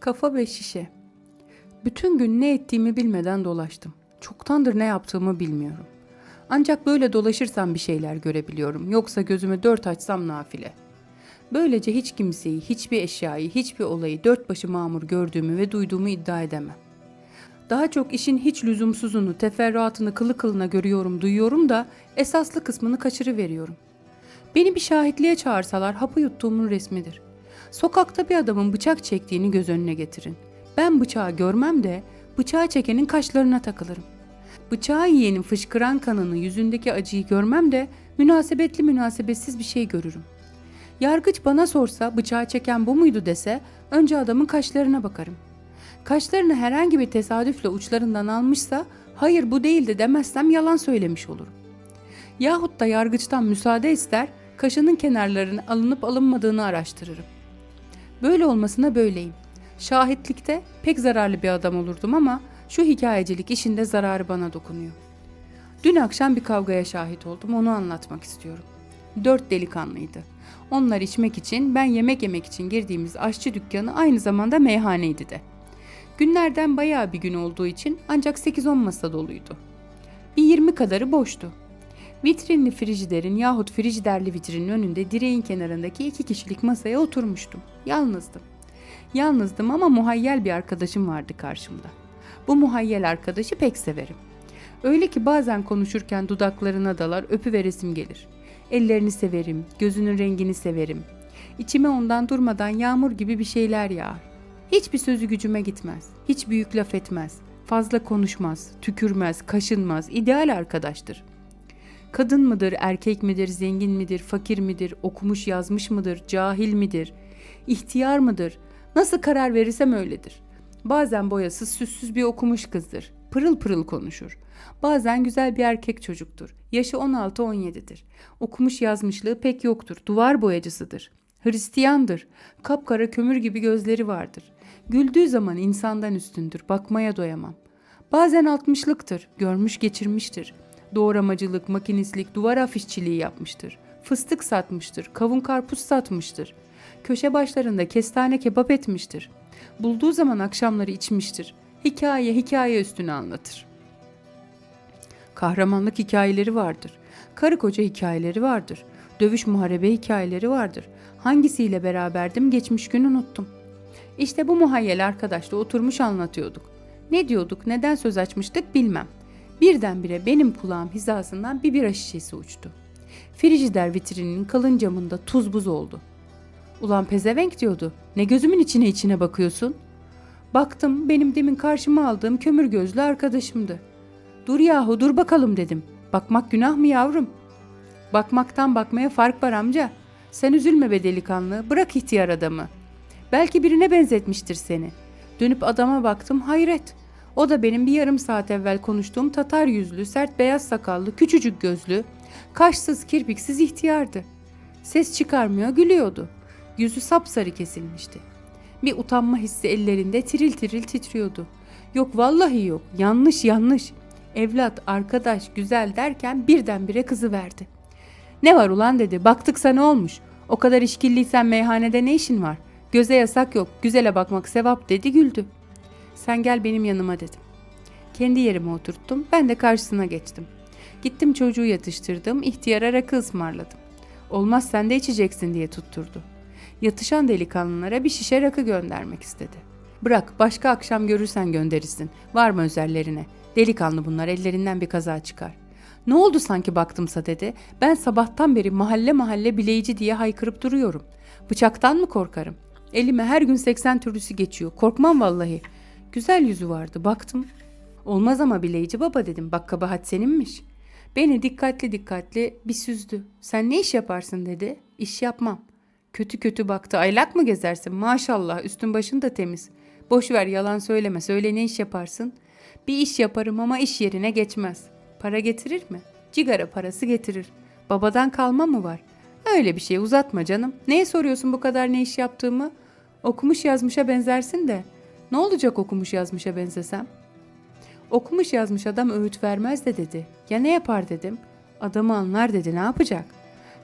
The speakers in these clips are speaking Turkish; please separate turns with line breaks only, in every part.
Kafa ve şişe. Bütün gün ne ettiğimi bilmeden dolaştım. Çoktandır ne yaptığımı bilmiyorum. Ancak böyle dolaşırsam bir şeyler görebiliyorum. Yoksa gözümü dört açsam nafile. Böylece hiç kimseyi, hiçbir eşyayı, hiçbir olayı dört başı mamur gördüğümü ve duyduğumu iddia edemem. Daha çok işin hiç lüzumsuzunu, teferruatını kılı kılına görüyorum, duyuyorum da esaslı kısmını kaçırıveriyorum. Beni bir şahitliğe çağırsalar hapı yuttuğumun resmidir. Sokakta bir adamın bıçak çektiğini göz önüne getirin. Ben bıçağı görmem de bıçağı çekenin kaşlarına takılırım. Bıçağı yiyenin fışkıran kanını, yüzündeki acıyı görmem de münasebetli münasebetsiz bir şey görürüm. Yargıç bana sorsa bıçağı çeken bu muydu dese önce adamın kaşlarına bakarım. Kaşlarını herhangi bir tesadüfle uçlarından almışsa hayır bu değildi demezsem yalan söylemiş olurum. Yahut da yargıçtan müsaade ister, kaşının kenarlarını alınıp alınmadığını araştırırım. Böyle olmasına böyleyim. Şahitlikte pek zararlı bir adam olurdum ama şu hikayecilik işinde zararı bana dokunuyor. Dün akşam bir kavgaya şahit oldum, onu anlatmak istiyorum. Dört delikanlıydı. Onlar içmek için, ben yemek yemek için girdiğimiz aşçı dükkanı aynı zamanda meyhaneydi de. Günlerden bayağı bir gün olduğu için ancak 8-10 masa doluydu. Bir 20 kadarı boştu. Vitrinli frijiderin yahut frijiderli vitrinin önünde direğin kenarındaki iki kişilik masaya oturmuştum. Yalnızdım. Yalnızdım ama muhayyel bir arkadaşım vardı karşımda. Bu muhayyel arkadaşı pek severim. Öyle ki bazen konuşurken dudaklarına dalar öpüveresim gelir. Ellerini severim, gözünün rengini severim. İçime ondan durmadan yağmur gibi bir şeyler yağar. Hiçbir sözü gücüme gitmez. Hiç büyük laf etmez. Fazla konuşmaz, tükürmez, kaşınmaz. İdeal arkadaştır. Kadın mıdır, erkek midir, zengin midir, fakir midir, okumuş yazmış mıdır, cahil midir, ihtiyar mıdır? Nasıl karar verirsem öyledir. Bazen boyasız, süssüz bir okumuş kızdır. Pırıl pırıl konuşur. Bazen güzel bir erkek çocuktur. Yaşı 16-17'dir. Okumuş yazmışlığı pek yoktur. Duvar boyacısıdır. Hristiyandır. Kapkara kömür gibi gözleri vardır. Güldüğü zaman insandan üstündür. Bakmaya doyamam. Bazen altmışlıktır. Görmüş geçirmiştir. Doğramacılık, makinistlik, duvar afişçiliği yapmıştır. Fıstık satmıştır. Kavun karpuz satmıştır. Köşe başlarında kestane kebap etmiştir. Bulduğu zaman akşamları içmiştir. Hikaye hikaye üstüne anlatır. Kahramanlık hikayeleri vardır. Karı koca hikayeleri vardır. Dövüş muharebe hikayeleri vardır. Hangisiyle beraberdim geçmiş gün unuttum. İşte bu muhayyel arkadaşla oturmuş anlatıyorduk. Ne diyorduk, neden söz açmıştık bilmem. Birdenbire benim kulağım hizasından bir bira şişesi uçtu. Frijider vitrininin kalın camında tuz buz oldu. Ulan pezevenk diyordu. Ne gözümün içine içine bakıyorsun? Baktım benim demin karşıma aldığım kömür gözlü arkadaşımdı. Dur yahu dur bakalım dedim. Bakmak günah mı yavrum? Bakmaktan bakmaya fark var amca. Sen üzülme be delikanlı. Bırak ihtiyar adamı. Belki birine benzetmiştir seni. Dönüp adama baktım hayret. O da benim bir yarım saat evvel konuştuğum Tatar yüzlü, sert beyaz sakallı, küçücük gözlü, kaşsız, kirpiksiz ihtiyardı. Ses çıkarmıyor, gülüyordu. Yüzü sapsarı kesilmişti. Bir utanma hissi ellerinde tiril tiril titriyordu. Yok vallahi yok, yanlış yanlış. Evlat, arkadaş, güzel derken birdenbire kızı verdi. Ne var ulan dedi, baktık sana olmuş. O kadar işkilliysen meyhanede ne işin var? Göze yasak yok, güzele bakmak sevap dedi güldü. Sen gel benim yanıma dedim. Kendi yerime oturttum, ben de karşısına geçtim. Gittim çocuğu yatıştırdım, ihtiyara rakı ısmarladım. Olmaz sen de içeceksin diye tutturdu. Yatışan delikanlılara bir şişe rakı göndermek istedi. Bırak başka akşam görürsen gönderirsin. Var mı özellerine? Delikanlı bunlar ellerinden bir kaza çıkar. Ne oldu sanki baktımsa dedi. Ben sabahtan beri mahalle mahalle bileyici diye haykırıp duruyorum. Bıçaktan mı korkarım? Elime her gün 80 türlüsü geçiyor. Korkmam vallahi. Güzel yüzü vardı baktım. Olmaz ama bileyici baba dedim. Bak kabahat seninmiş. Beni dikkatli dikkatli bir süzdü. Sen ne iş yaparsın dedi. İş yapmam. Kötü kötü baktı. Aylak mı gezersin? Maşallah üstün başın da temiz. Boş ver yalan söyleme. Söyle ne iş yaparsın? Bir iş yaparım ama iş yerine geçmez. Para getirir mi? Cigara parası getirir. Babadan kalma mı var? Öyle bir şey uzatma canım. Neye soruyorsun bu kadar ne iş yaptığımı? Okumuş yazmışa benzersin de. Ne olacak okumuş yazmışa benzesem? Okumuş yazmış adam öğüt vermez de dedi. Ya ne yapar dedim. Adamı anlar dedi ne yapacak?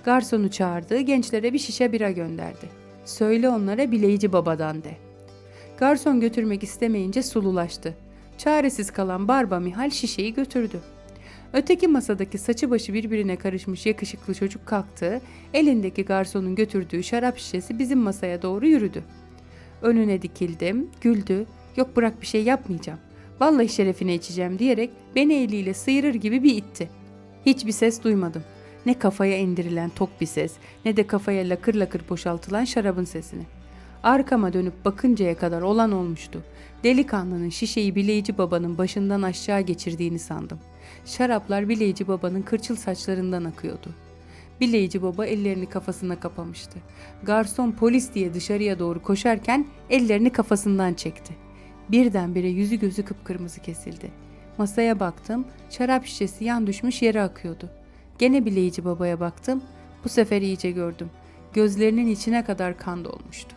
Garsonu çağırdı gençlere bir şişe bira gönderdi. Söyle onlara bileyici babadan de. Garson götürmek istemeyince sululaştı. Çaresiz kalan Barba Mihal şişeyi götürdü. Öteki masadaki saçı başı birbirine karışmış yakışıklı çocuk kalktı, elindeki garsonun götürdüğü şarap şişesi bizim masaya doğru yürüdü. Önüne dikildim, güldü, yok bırak bir şey yapmayacağım, vallahi şerefine içeceğim diyerek beni eliyle sıyırır gibi bir itti. Hiçbir ses duymadım. Ne kafaya indirilen tok bir ses, ne de kafaya lakır lakır boşaltılan şarabın sesini. Arkama dönüp bakıncaya kadar olan olmuştu. Delikanlının şişeyi bileyici babanın başından aşağı geçirdiğini sandım. Şaraplar bileyici babanın kırçıl saçlarından akıyordu. Bileyici baba ellerini kafasına kapamıştı. Garson polis diye dışarıya doğru koşarken ellerini kafasından çekti. Birdenbire yüzü gözü kıpkırmızı kesildi. Masaya baktım, şarap şişesi yan düşmüş yere akıyordu. Gene bileyici babaya baktım, bu sefer iyice gördüm. Gözlerinin içine kadar kan dolmuştu.